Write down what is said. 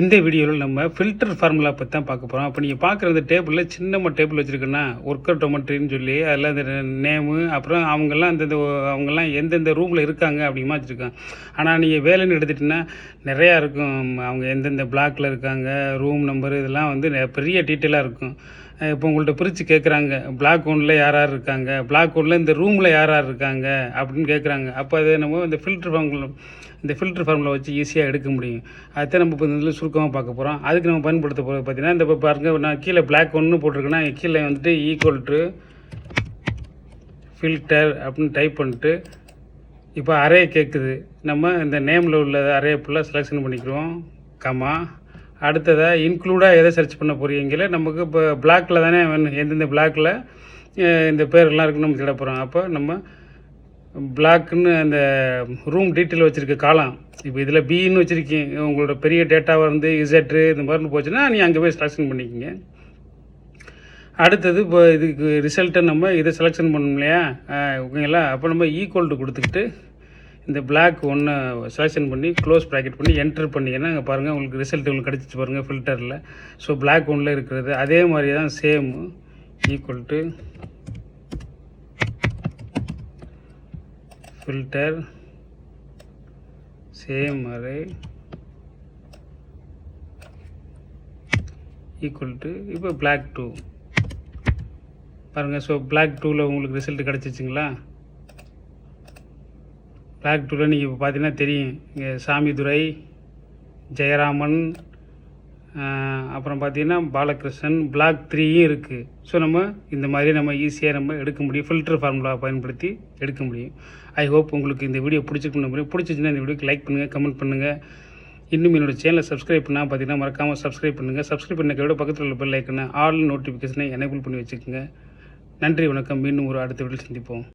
இந்த வீடியோவில் நம்ம ஃபில்டர் ஃபார்முலா பற்றி தான் பார்க்க போகிறோம் அப்போ நீங்கள் பார்க்குற இந்த டேபிளில் சின்னமாக டேபிள் வச்சுருக்குன்னா ஒர்க்கர் டொமெட்ரின்னு சொல்லி அதில் அந்த நேமு அப்புறம் அவங்கெல்லாம் அந்தந்த அவங்கெல்லாம் எந்தெந்த ரூமில் இருக்காங்க அப்படிமா வச்சுருக்காங்க. ஆனால் நீங்கள் வேலைன்னு எடுத்துட்டிங்கன்னா நிறையா இருக்கும். அவங்க எந்தெந்த பிளாக்கில் இருக்காங்க ரூம் நம்பர் இதெல்லாம் வந்து பெரிய டீட்டெயிலாக இருக்கும். இப்போ உங்கள்கிட்ட பிரித்து கேட்குறாங்க பிளாக் ஒன்றில் யார் யார் இருக்காங்க? பிளாக் ஒன்றில் இந்த ரூமில் யார் யார் இருக்காங்க? அப்படின்னு கேட்குறாங்க அப்போ அது நம்ம இந்த ஃபில்டர் ஃபார்மில் இந்த ஃபில்டர் ஃபார்மில் வச்சு ஈஸியாக எடுக்க முடியும். அதுதான் நம்ம இப்போ இதில் சுருக்கமாக பார்க்க போகிறோம் அதுக்கு நம்ம பயன்படுத்த போகிறது பார்த்தீங்கன்னா இந்த இப்போ பாருங்க நான் கீழே பிளாக் ஒன்று போட்டிருக்கேன்னா கீழே வந்துட்டு ஈக்குவல் டு ஃபில்டர் அப்படின்னு டைப் பண்ணிட்டு இப்போ அரே கேட்குது நம்ம இந்த நேமில் உள்ள அரே ஃபுல்லாக செலெக்ஷன் பண்ணிக்கிறோம். கமா அடுத்ததாக இன்க்ளூடாக எதை சர்ச் பண்ண போகிறீங்களே நமக்கு இப்போ பிளாக்கில் தானே வேணும். எந்தெந்த பிளாக்கில் இந்த பேரெல்லாம் இருக்குன்னு நம்ம தேட போகிறோம் அப்போ நம்ம பிளாக்குன்னு அந்த ரூம் டீட்டெயில் வச்சுருக்க காலம் இப்போ இதில் பின்னு வச்சுருக்கீங்க. உங்களோட பெரிய டேட்டாவாக இருந்து இசட்டு இந்த மாதிரி போச்சுன்னா நீ அங்கே போய் செலெக்ஷன் பண்ணிக்கிங்க. அடுத்தது இப்போ இதுக்கு ரிசல்ட்டை நம்ம இதை செலெக்ஷன் பண்ணோம் இல்லையா? ஓகேங்களா? அப்போ நம்ம ஈக்குவல்ட்டு கொடுத்துக்கிட்டு இந்த பிளாக் ஒன்று செலெக்ஷன் பண்ணி க்ளோஸ் ப்ராக்கெட் பண்ணி என்டர் பண்ணிங்கன்னா அங்கே பாருங்கள் உங்களுக்கு ரிசல்ட் உங்களுக்கு கிடச்சிச்சு பாருங்கள் ஃபில்டரில் ஸோ பிளாக் ஒன்றில் இருக்கிறது. அதே மாதிரி தான் same equal to filter same array equal to இப்போ பிளாக் டூ பாருங்கள் ஸோ பிளாக் டூவில் உங்களுக்கு ரிசல்ட் கிடச்சிச்சிங்களா? பிளாக் டூவில் நீங்கள் இப்போ பார்த்தீங்கன்னா தெரியும். இங்கே சாமிதுரை ஜெயராமன் அப்புறம் பார்த்தீங்கன்னா பாலகிருஷ்ணன் பிளாக் த்ரீயும் இருக்குது ஸோ நம்ம இந்த மாதிரி நம்ம ஈஸியாக நம்ம எடுக்க முடியும். ஃபில்டர் ஃபார்முலா பயன்படுத்தி எடுக்க முடியும். ஐ ஹோப் உங்களுக்கு இந்த வீடியோ பிடிச்சிருக்குன்னு நம்புறேன். பிடிச்சிச்சின்னா இந்த வீடியோக்கு லைக் பண்ணுங்கள் கமெண்ட் பண்ணுங்கள் இன்னும் என்னோடய சேனலை சப்ஸ்கிரைப் பண்ணால் பார்த்தீங்கன்னா மறக்காமல் சப்ஸ்கிரைப் பண்ணுங்கள் சப்ஸ்கிரைப் பண்ண விட பக்கத்தில் உள்ள பெல் ஐக்கனை ஆல் நோட்டிஃபிகேஷனை எனேபிள் பண்ணி வச்சுக்கோங்க. நன்றி வணக்கம். மீண்டும் ஒரு அடுத்த வீட்டில் சந்திப்போம்.